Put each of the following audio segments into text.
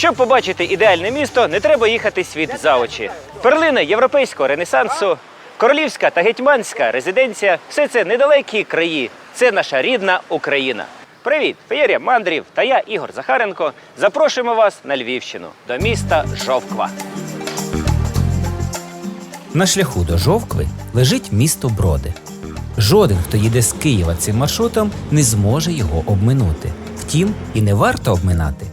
Щоб побачити ідеальне місто, не треба їхати світ за очі. Перлина європейського ренесансу, королівська та гетьманська резиденція все це недалекі краї. Це наша рідна Україна. Привіт, феєрія мандрів та я, Ігор Захаренко. Запрошуємо вас на Львівщину до міста Жовква. На шляху до Жовкви лежить місто Броди. Жоден, хто їде з Києва цим маршрутом, не зможе його обминути. Втім, і не варто обминати.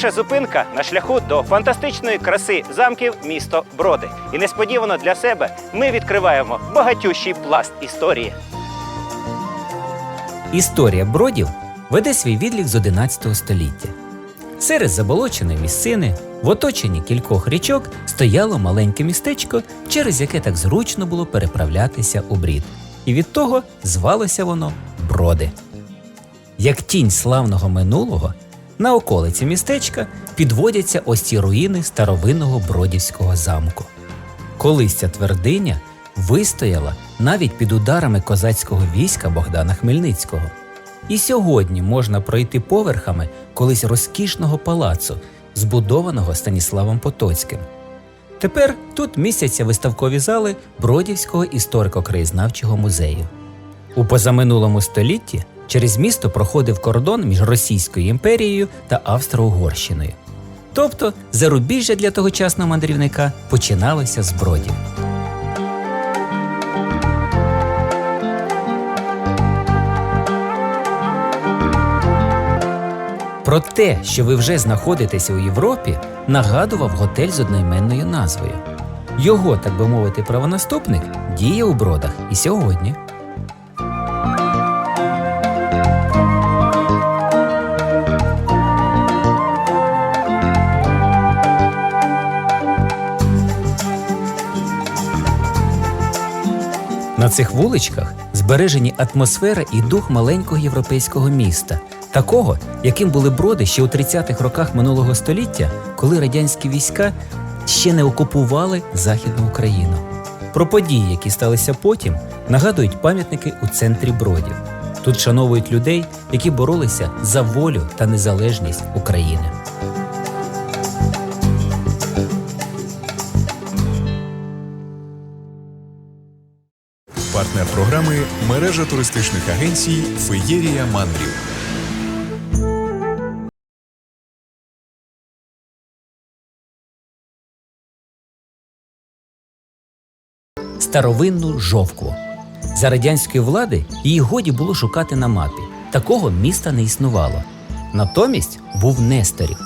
Перша зупинка на шляху до фантастичної краси замків місто Броди. І несподівано для себе ми відкриваємо багатющий пласт історії. Історія бродів веде свій відлік з 11 століття. Серед заболоченої місцини, в оточенні кількох річок, стояло маленьке містечко, через яке так зручно було переправлятися у брід. І від того звалося воно Броди. Як тінь славного минулого, на околиці містечка підводяться ось ці руїни старовинного бродівського замку. Колись ця твердиня вистояла навіть під ударами козацького війська Богдана Хмельницького. І сьогодні можна пройти поверхами колись розкішного палацу, збудованого Станіславом Потоцьким. Тепер тут містяться виставкові зали Бродівського історико-краєзнавчого музею. У позаминулому столітті через місто проходив кордон між Російською імперією та Австро-Угорщиною. Тобто зарубіжжя для тогочасного мандрівника починалося з бродів. Про те, що ви вже знаходитеся у Європі, нагадував готель з одноіменною назвою. Його, так би мовити, правонаступник діє у бродах і сьогодні. На цих вуличках збережені атмосфера і дух маленького європейського міста, такого, яким були броди ще у 30-х роках минулого століття, коли радянські війська ще не окупували Західну Україну. Про події, які сталися потім, нагадують пам'ятники у центрі бродів. Тут шановують людей, які боролися за волю та незалежність України. Партнер програми мережа туристичних агенцій Феєрія Мандрів. старовинну жовкву. За радянської влади її годі було шукати на мапі. Такого міста не існувало. Натомість був Несторів.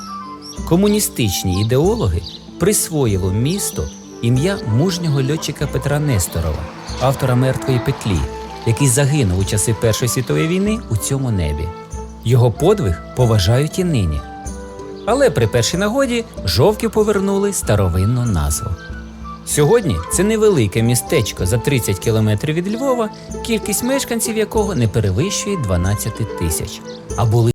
Комуністичні ідеологи присвоїли місту ім'я мужнього льотчика Петра Несторова, автора мертвої петлі, який загинув у часи Першої світової війни у цьому небі. Його подвиг поважають і нині. Але при першій нагоді жовки повернули старовинну назву. Сьогодні це невелике містечко за 30 кілометрів від Львова, кількість мешканців якого не перевищує 12 тисяч. А були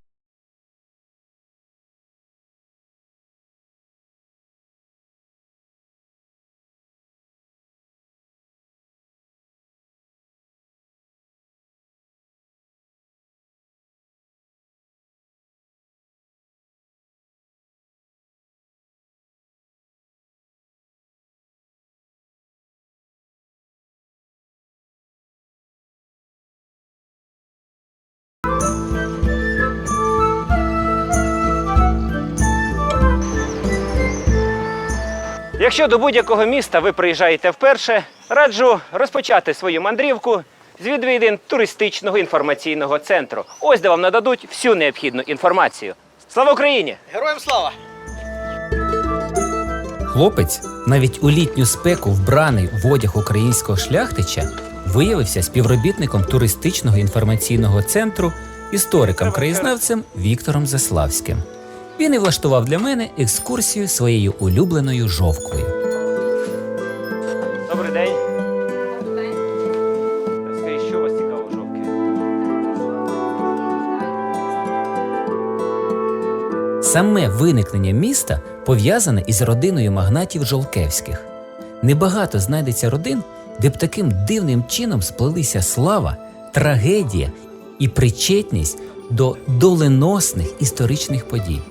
Якщо до будь-якого міста ви приїжджаєте вперше, раджу розпочати свою мандрівку з відвідин туристичного інформаційного центру. Ось де вам нададуть всю необхідну інформацію. Слава Україні! Героям слава! Хлопець, навіть у літню спеку вбраний в одяг українського шляхтича, виявився співробітником туристичного інформаційного центру, істориком-краєзнавцем Віктором Заславським. Він і влаштував для мене екскурсію своєю улюбленою жовквою. Добрий день. Що вас цікаво жовки? Саме виникнення міста пов'язане із родиною магнатів Жолкевських. Небагато знайдеться родин, де б таким дивним чином сплелися слава, трагедія і причетність до доленосних історичних подій.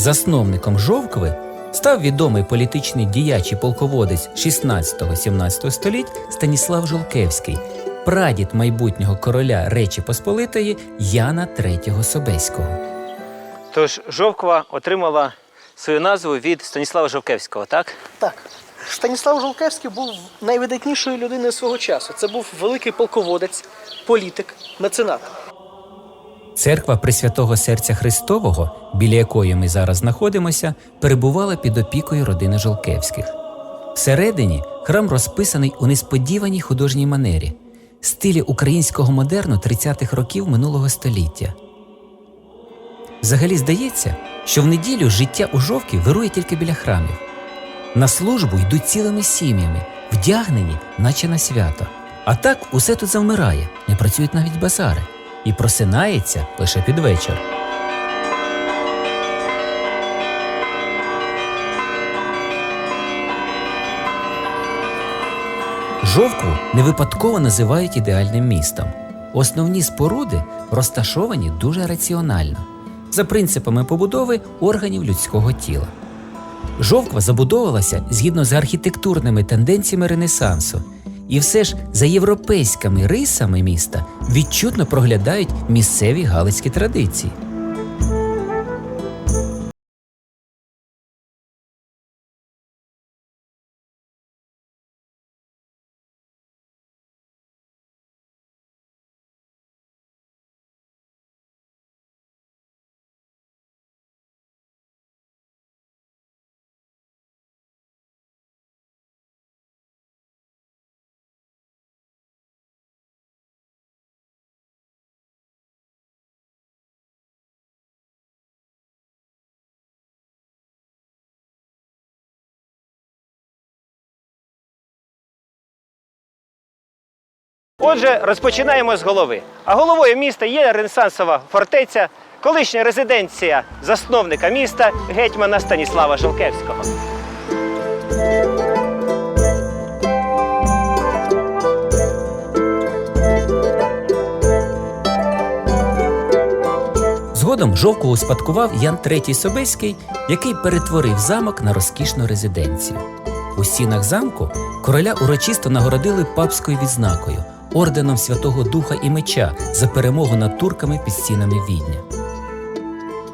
Засновником Жовкви став відомий політичний діяч і полководець 16-17 століть Станіслав Жолкевський, прадід майбутнього короля Речі Посполитої Яна III Собеського. Тож Жовква отримала свою назву від Станіслава Жовкевського, так? Так. Станіслав Жолкевський був найвидатнішою людиною свого часу. Це був великий полководець, політик, меценат. Церква Пресвятого Серця Христового, біля якої ми зараз знаходимося, перебувала під опікою родини Жолкевських. Всередині храм розписаний у несподіваній художній манері, стилі українського модерну 30-х років минулого століття. Взагалі здається, що в неділю життя у жовкі вирує тільки біля храмів. На службу йдуть цілими сім'ями, вдягнені, наче на свято. А так усе тут завмирає, не працюють навіть базари, і просинається лише під вечір. Жовкву не випадково називають ідеальним містом. Основні споруди розташовані дуже раціонально, за принципами побудови органів людського тіла. Жовква забудовувалася згідно з архітектурними тенденціями Ренесансу, і все ж за європейськими рисами міста відчутно проглядають місцеві галицькі традиції. Отже, розпочинаємо з голови. А головою міста є Ренесансова фортеця, колишня резиденція засновника міста гетьмана Станіслава Жолкевського. Згодом Жовку успадкував Ян III Собеський, який перетворив замок на розкішну резиденцію. У стінах замку короля урочисто нагородили папською відзнакою, орденом Святого Духа і Меча за перемогу над турками під стінами Відня.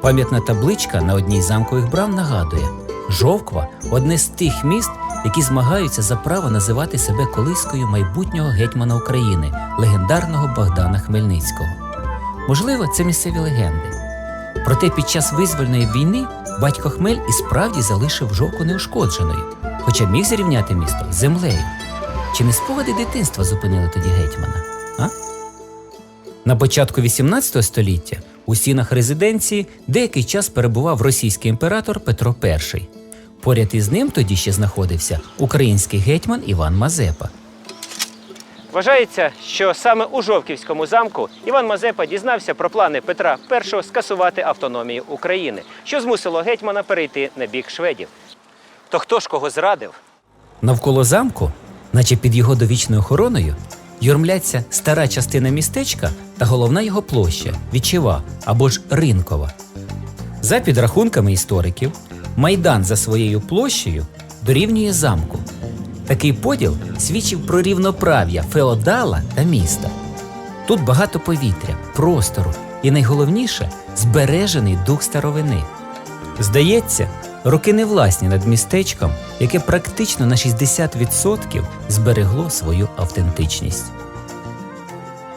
Пам'ятна табличка на одній з замкових брам нагадує: Жовква одне з тих міст, які змагаються за право називати себе колискою майбутнього гетьмана України, легендарного Богдана Хмельницького. Можливо, це місцеві легенди. Проте під час визвольної війни батько Хмель і справді залишив жовку неушкодженою, хоча міг зрівняти місто з землею. Чи не спогади дитинства зупинили тоді гетьмана? А? На початку XVIII століття у стінах резиденції деякий час перебував російський імператор Петро І. Поряд із ним тоді ще знаходився український гетьман Іван Мазепа. Вважається, що саме у Жовківському замку Іван Мазепа дізнався про плани Петра І скасувати автономію України, що змусило гетьмана перейти на бік шведів. То хто ж кого зрадив? Навколо замку, наче під його довічною охороною, юрмляться стара частина містечка та головна його площа Вічева або ж Ринкова. За підрахунками істориків, майдан за своєю площею дорівнює замку. Такий поділ свідчив про рівноправ'я феодала та міста. Тут багато повітря, простору і найголовніше збережений дух старовини. Здається, роки не власні над містечком, яке практично на 60% зберегло свою автентичність.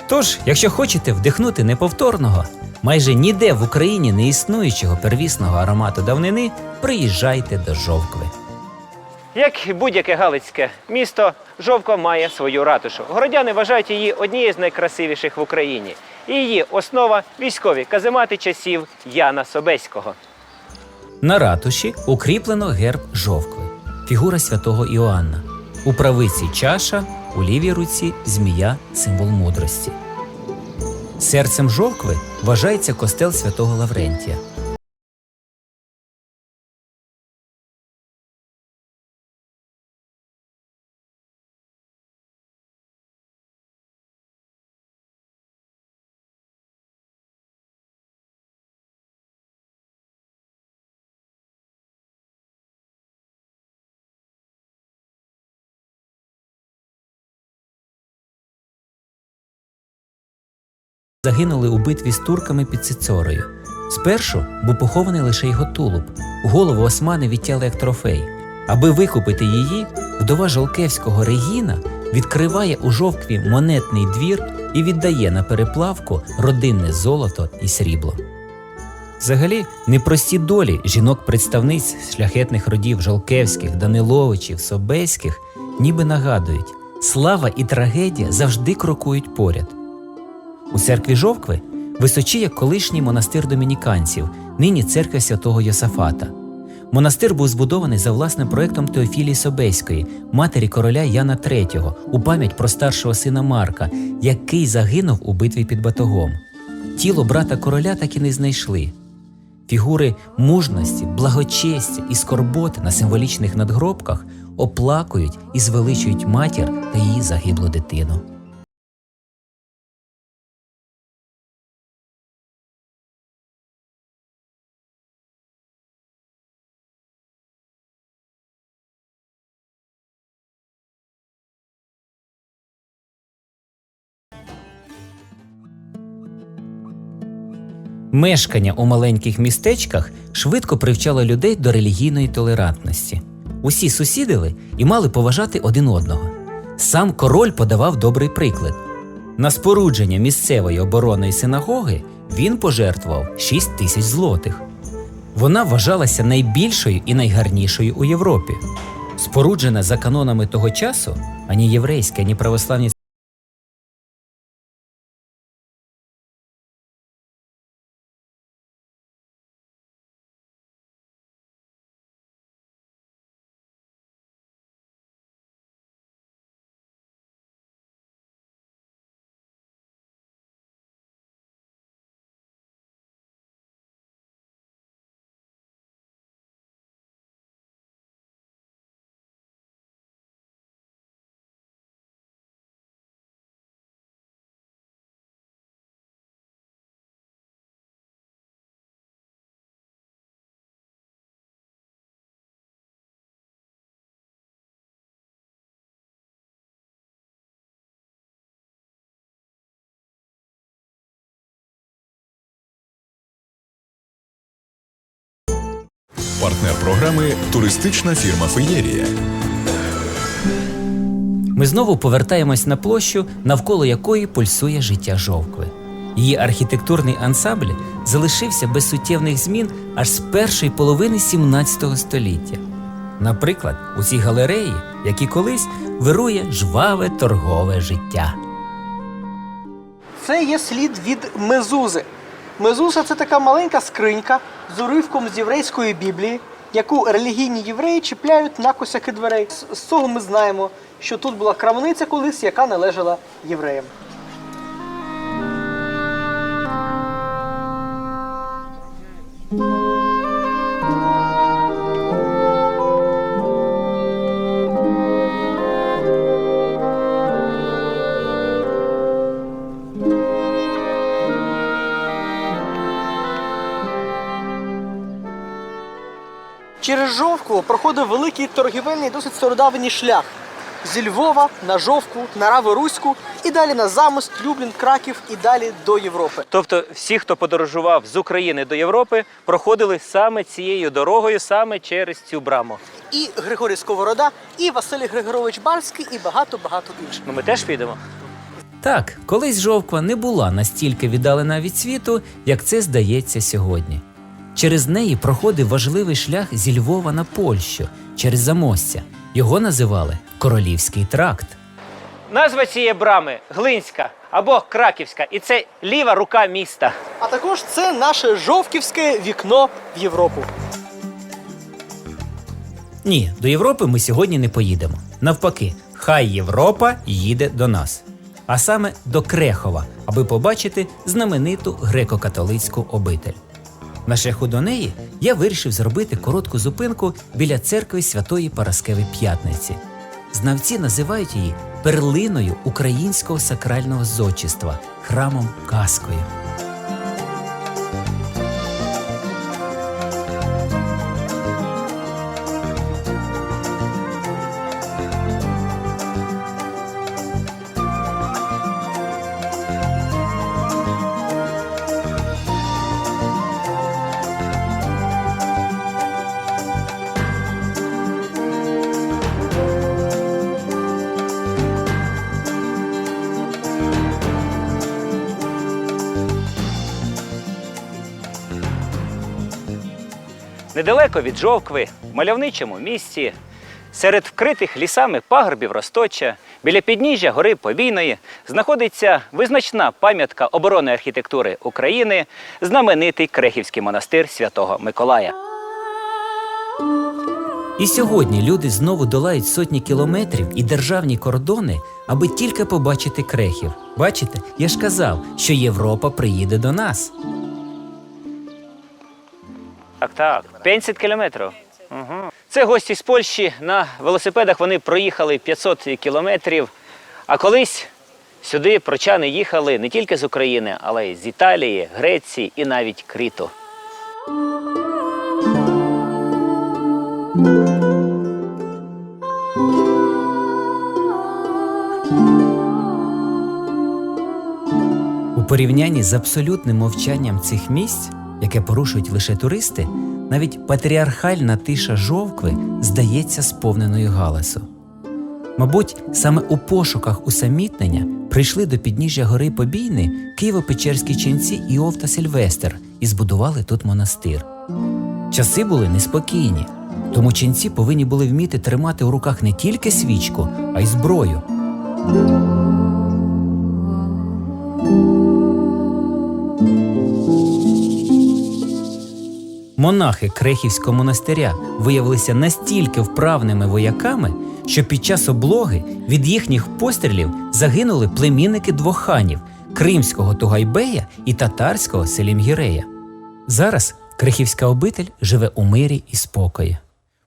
Тож, якщо хочете вдихнути неповторного, майже ніде в Україні не існуючого первісного аромату давнини, приїжджайте до Жовкви. Як і будь-яке галицьке місто, Жовква має свою ратушу. Городяни вважають її однією з найкрасивіших в Україні. І її основа військові каземати часів Яна Собеського. На ратуші укріплено герб Жовкви, фігура святого Іоанна. У правиці чаша, у лівій руці змія символ мудрості. Серцем Жовкви вважається костел святого Лаврентія. Загинули у битві з турками під Цицорою. Спершу був похований лише його тулуб. Голову османи відтяли як трофей. Аби викупити її, вдова Жолкевського Регіна відкриває у жовкві монетний двір і віддає на переплавку родинне золото і срібло. Взагалі, непрості долі жінок-представниць шляхетних родів Жолкевських, Даниловичів, Собеських ніби нагадують, слава і трагедія завжди крокують поряд. У церкві Жовкви височіє колишній монастир домініканців, нині церква святого Йосафата. Монастир був збудований за власним проектом Теофілії Собеської, матері короля Яна III, у пам'ять про старшого сина Марка, який загинув у битві під Батогом. Тіло брата короля так і не знайшли. Фігури мужності, благочестя і скорботи на символічних надгробках оплакують і звеличують матір та її загиблу дитину. Мешкання у маленьких містечках швидко привчало людей до релігійної толерантності. Усі сусідили і мали поважати один одного. Сам король подавав добрий приклад. На спорудження місцевої оборонної синагоги він пожертвував 6 тисяч злотих. Вона вважалася найбільшою і найгарнішою у Європі. Споруджена за канонами того часу, ані єврейські, ані православні Партнер програми туристична фірма Феєрія. Ми знову повертаємось на площу, навколо якої пульсує життя жовкви. Її архітектурний ансамбль залишився без суттєвних змін аж з першої половини 17 століття. Наприклад, у цій галереї, як і колись, вирує жваве торгове життя. Це є слід від мезузи. Мезуза це така маленька скринька з уривком з єврейської біблії, яку релігійні євреї чіпляють на косяки дверей. З- цього ми знаємо, що тут була крамниця колись, яка належала євреям. Через проходив великий торгівельний, досить стародавній шлях. зі Львова на Жовку, на Раворуську і далі на Замост, Люблін, Краків і далі до Європи. Тобто всі, хто подорожував з України до Європи, проходили саме цією дорогою, саме через цю браму. І Григорій Сковорода, і Василій Григорович Барський, і багато-багато інших. Ну ми теж підемо. Так, колись жовква не була настільки віддалена від світу, як це здається сьогодні. Через неї проходив важливий шлях зі Львова на Польщу через Замостя. Його називали Королівський тракт. Назва цієї брами Глинська або Краківська, і це ліва рука міста. А також це наше жовківське вікно в Європу. Ні, до Європи ми сьогодні не поїдемо. Навпаки, хай Європа їде до нас. А саме до Крехова, аби побачити знамениту греко-католицьку обитель. На шляху до неї я вирішив зробити коротку зупинку біля церкви Святої Параскеви П'ятниці. Знавці називають її перлиною українського сакрального зодчества, храмом казкою. Недалеко від Жовкви, в мальовничому місті, серед вкритих лісами пагорбів Росточа, біля підніжжя гори Побійної, знаходиться визначна пам'ятка оборони архітектури України, знаменитий Крехівський монастир Святого Миколая. І сьогодні люди знову долають сотні кілометрів і державні кордони, аби тільки побачити крехів. Бачите, я ж казав, що Європа приїде до нас. Так, так. 50 кілометрів. Угу. Це гості з Польщі. На велосипедах вони проїхали 500 кілометрів. А колись сюди прочани їхали не тільки з України, але й з Італії, Греції і навіть Криту. У порівнянні з абсолютним мовчанням цих місць, яке порушують лише туристи, навіть патріархальна тиша жовкви здається сповненою галасу. Мабуть, саме у пошуках усамітнення прийшли до підніжжя гори Побійни києво-печерські ченці Іов та Сильвестр і збудували тут монастир. Часи були неспокійні, тому ченці повинні були вміти тримати у руках не тільки свічку, а й зброю. Монахи Крехівського монастиря виявилися настільки вправними вояками, що під час облоги від їхніх пострілів загинули племінники двох ханів кримського Тугайбея і татарського Селімгірея. Зараз Крехівська обитель живе у мирі і спокої.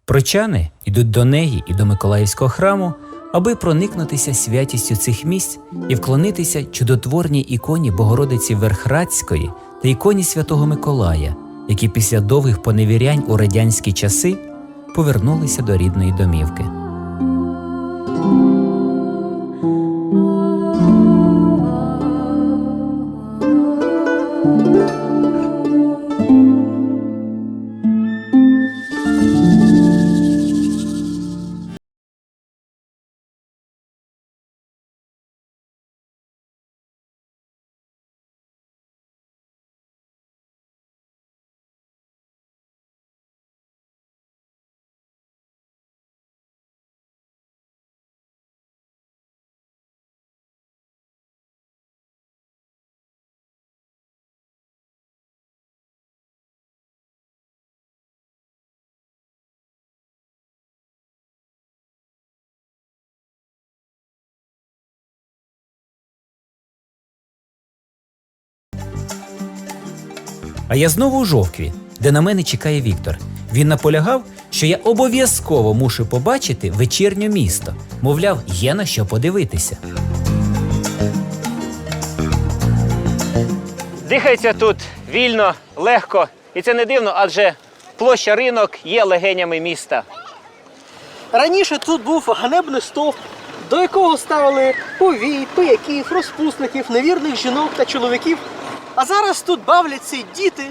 Прочани йдуть до неї і до Миколаївського храму, аби проникнутися святістю цих місць і вклонитися чудотворній іконі Богородиці Верхрадської та іконі Святого Миколая, які після довгих поневірянь у радянські часи повернулися до рідної домівки. А я знову у жовкві, де на мене чекає Віктор. Він наполягав, що я обов'язково мушу побачити вечірнє місто. Мовляв, є на що подивитися. Дихається тут вільно, легко, і це не дивно, адже площа ринок є легенями міста. Раніше тут був ганебний стовп до якого ставили повій, пияків, розпусників, невірних жінок та чоловіків. А зараз тут бавляться й діти.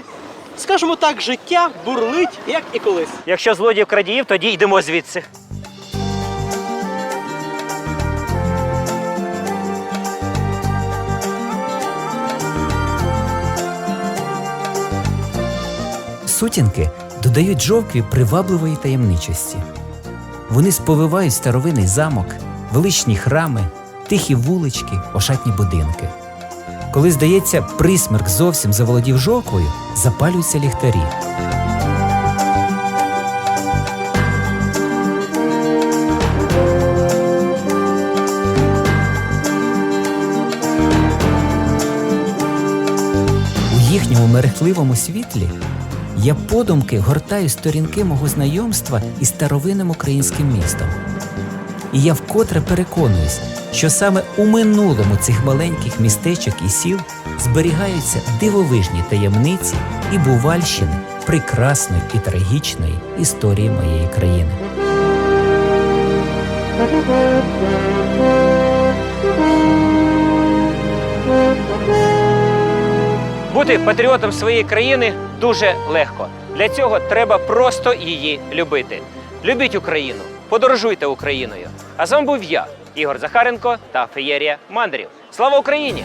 Скажімо так, життя бурлить, як і колись. Якщо злодіїв крадіїв, тоді йдемо звідси. Сутінки додають жовкві привабливої таємничості. Вони сповивають старовинний замок, величні храми, тихі вулички, ошатні будинки. Коли, здається, присмерк зовсім заволодів жовквою, запалюються ліхтарі. У їхньому мерехтливому світлі я подумки гортаю сторінки мого знайомства із старовинним українським містом. І я вкотре переконуюсь, що саме у минулому цих маленьких містечок і сіл зберігаються дивовижні таємниці і бувальщини прекрасної і трагічної історії моєї країни. Бути патріотом своєї країни дуже легко. Для цього треба просто її любити. Любіть Україну, подорожуйте Україною. А з вами був я, Ігор Захаренко та Феєрія Мандрів. Слава Україні!